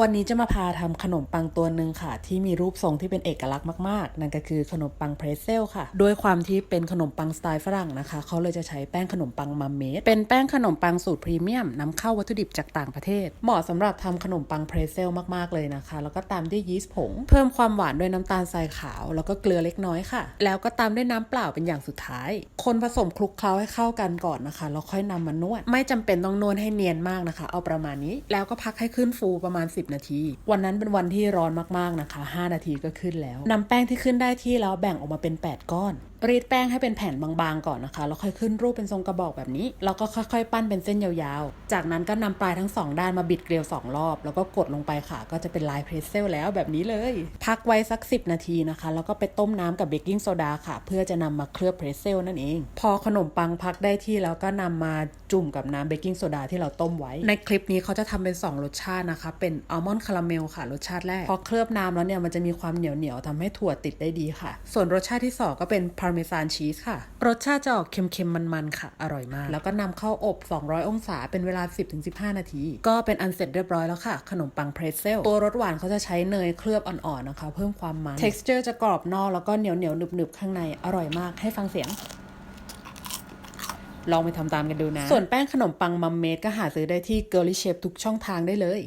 วันนี้จะมาพาทำขนมปังตัวหนึ่งค่ะ ที่มีรูปทรงที่เป็นเอกลักษณ์มากๆ นั่นก็คือขนมปังเพรสเซลค่ะ ด้วยความที่เป็นขนมปังสไตล์ฝรั่งนะคะ เขาเลยจะใช้แป้งขนมปังมัมเมดเป็นแป้งขนมปังสูตรพรีเมียมนำเข้าวัตถุดิบจากต่างประเทศ เหมาะสำหรับทำขนมปังเพรสเซลมากๆเลยนะคะ แล้วก็ตามด้วยยีสต์ผง เพิ่มความหวานด้วยน้ำตาลทรายขาว แล้วก็เกลือเล็กน้อยค่ะ แล้วก็ตามด้วยน้ำเปล่าเป็นอย่างสุดท้าย คนผสมคลุกเคล้าให้เข้ากันก่อนนะคะแล้วค่อยนำมานวด ไม่จำเป็นต้องนวดให้เนียนมากนะคะ เอาประมาณนี้ แล้วก็พักให้ขึ้นฟูประมาณ 10นาที วันนั้นเป็นวันที่ร้อนมากๆนะคะ 5 นาทีก็ขึ้นแล้วนำแป้งที่ขึ้นได้ที่แล้วแบ่งออกมาเป็น 8 ก้อน รีดแป้งให้เป็นแผ่นบางๆก่อนนะคะ แล้วค่อยขึ้นรูปเป็นทรงกระบอกแบบนี้ แล้วก็ค่อยๆ ปั้นเป็นเส้นยาวๆ จากนั้นก็นำปลายทั้งสองด้านมาบิดเกลียวสองรอบ แล้วก็กดลงไปค่ะ ก็จะเป็นลายเพรสเซลแล้วแบบนี้เลย พักไว้สัก 10 นาทีนะคะ แล้วก็ไปต้มน้ำกับเบกกิ้งโซดาค่ะ เพื่อจะนำมาเคลือบเพรสเซลนั่นเอง พอขนมปังพักได้ที่แล้วก็นำมาจุ่มกับน้ำเบกกิ้งโซดาที่เราต้มไว้ ในคลิปนี้เขาจะทำเป็น 2 รสชาตินะคะ เป็นอัลมอนด์คาราเมลค่ะ รสชาติแรก พอเคลือบน้ำแล้วเนี่ยมันจะมีความเหนียวเหนียวๆทำให้ถั่วติดได้ดีค่ะ ส่วนรสชาติที่ 2 ก็เป็นพาร์เมซานชีสค่ะ รสชาติจะออกเค็มๆ มันๆ ค่ะ อร่อยมาก แล้วก็นำเข้าอบ 200 องศาเป็นเวลา 10-15 นาที ก็เป็นอันเสร็จเรียบร้อยแล้วค่ะ ขนมปังเพรสเซล ตัวรสหวานเขาจะใช้เนยเคลือบอ่อนๆ นะคะ เพิ่มความมัน texture จะกรอบนอกแล้วก็เหนียวๆหนึบๆ ข้างใน อร่อยมาก ให้ฟังเสียงลองไปทำตามกันดูนะ ส่วนแป้งขนมปังมัมเมดก็หาซื้อได้ที่ Girly Shape ทุกช่องทางได้เลย